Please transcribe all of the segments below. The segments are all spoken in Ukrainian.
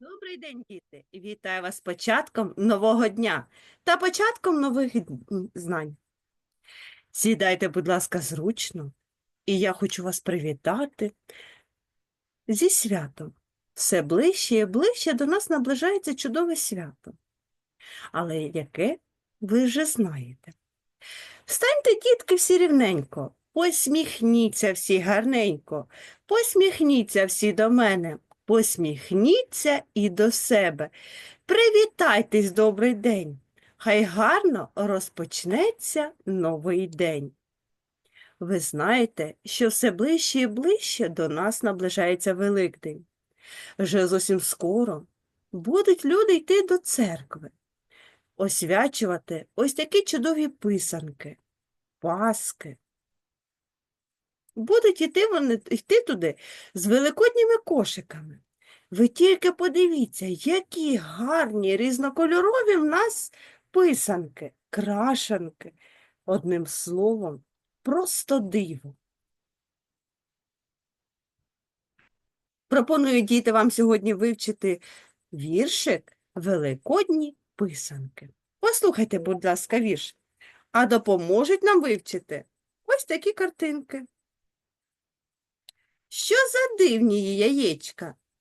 Добрий день, діти! Вітаю вас початком нового дня та початком нових знань. Сідайте, будь ласка, зручно, і я хочу вас привітати зі святом. Все ближче і ближче до нас наближається чудове свято. Але яке ви вже знаєте. Встаньте, дітки, всі рівненько, посміхніться всі гарненько, посміхніться всі до мене, посміхніться і до себе. Привітайтесь, добрий день. Хай гарно розпочнеться новий день. Ви знаєте, що все ближче і ближче до нас наближається Великдень. Вже зовсім скоро будуть люди йти до церкви, освячувати ось такі чудові писанки, паски. Будуть йти вони йти туди з великодніми кошиками. Ви тільки подивіться, які гарні різнокольорові в нас писанки, крашанки. Одним словом, просто диво. Пропоную діти вам сьогодні вивчити віршик Великодні писанки. Послухайте, будь ласка, вірш. А допоможуть нам вивчити ось такі картинки. Що за дивні її яєчка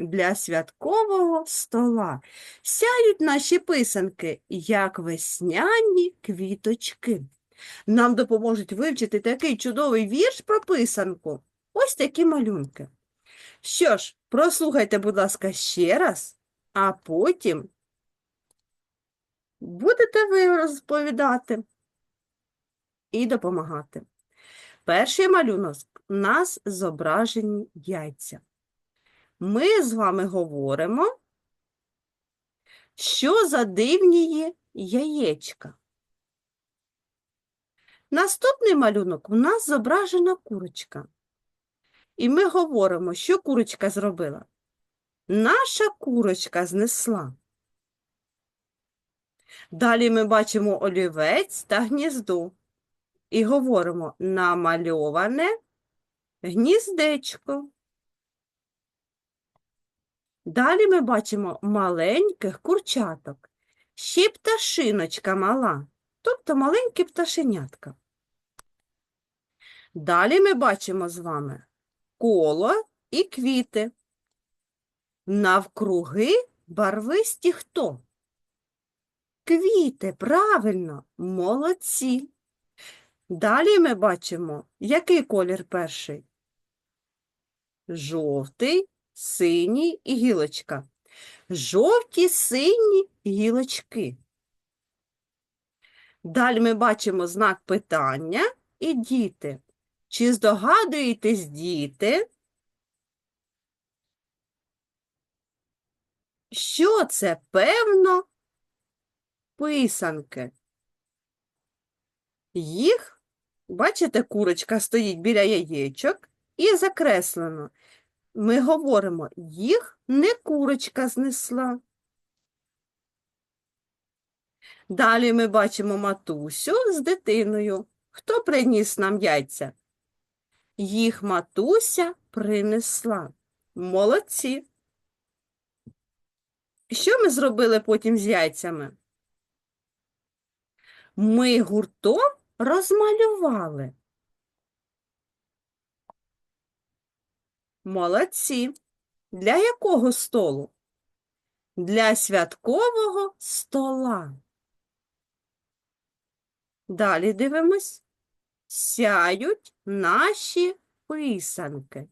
для святкового стола. Сяють наші писанки, як весняні квіточки. Нам допоможуть вивчити такий чудовий вірш про писанку. Ось такі малюнки. Що ж, прослухайте, будь ласка, ще раз, а потім будете ви розповідати і допомагати. Перший малюнок у нас зображені яйця. Ми з вами говоримо, що за дивні яєчка. Наступний малюнок у нас зображена курочка. І ми говоримо, що курочка зробила. Наша курочка знесла. Далі ми бачимо олівець та гніздо. І говоримо намальоване гніздечко. Далі ми бачимо маленьких курчаток. Ще пташиночка мала, тобто маленькі пташенятка. Далі ми бачимо з вами коло і квіти. Навкруги барвисті хто? Квіти, правильно, молодці. Далі ми бачимо, який колір перший? Жовтий, синій і гілочка. Жовті, сині гілочки. Далі ми бачимо знак питання і діти. Чи здогадуєтесь, діти, що це певно писанки? Їх, бачите, курочка стоїть біля яєчок і закреслено. Ми говоримо, їх не курочка знесла. Далі ми бачимо матусю з дитиною. Хто приніс нам яйця? Їх матуся принесла. Молодці. Що ми зробили потім з яйцями? Ми гуртом розмалювали. Молодці. Для якого столу? Для святкового стола. Далі дивимось. Сяють наші писанки.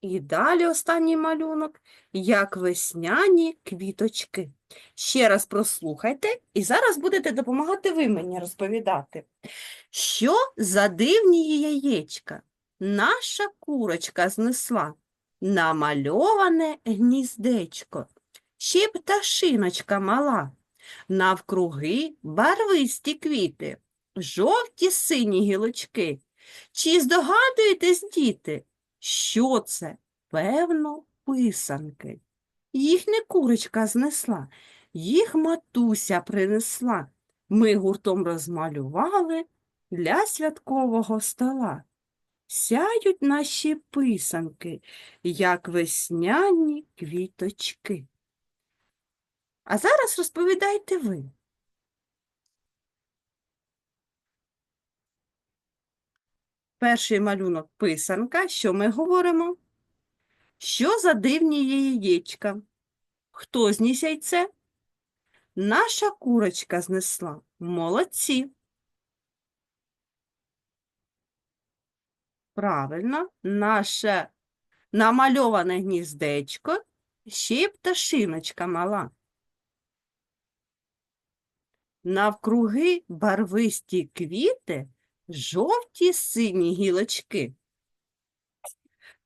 І далі останній малюнок, як весняні квіточки. Ще раз прослухайте, і зараз будете допомагати ви мені розповідати. Що за дивні яєчка наша курочка знесла? Намальоване гніздечко. ще пташиночка мала. Навкруги барвисті квіти, жовті сині гілочки. Чи здогадуєтесь, діти, що це? Певно, писанки. Їх не курочка знесла, їх матуся принесла. Ми гуртом розмалювали для святкового стола. Сяють наші писанки, як весняні квіточки. А зараз розповідайте ви. Перший малюнок писанка. Що ми говоримо? Що за дивні яєчка? Хто зніс яйце? Наша курочка знесла. Молодці. Правильно, наше намальоване гніздечко, ще й пташиночка мала. Навкруги барвисті квіти, жовті сині гілочки.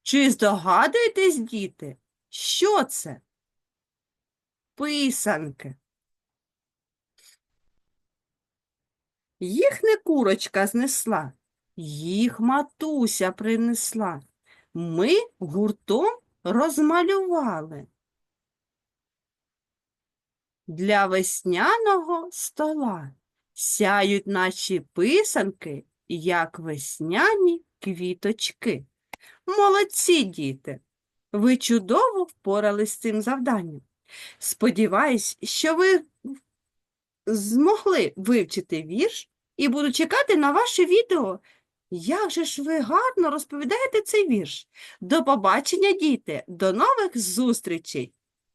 Чи здогадуєтесь, діти, що це? Писанки. Їх не курочка знесла, їх матуся принесла. Ми гуртом розмалювали. Для весняного стола сяють наші писанки, як весняні квіточки. Молодці, діти! Ви чудово впорались з цим завданням. Сподіваюсь, що ви змогли вивчити вірш і буду чекати на ваше відео. Як же ж ви гарно розповідаєте цей вірш. До побачення, діти, до нових зустрічей!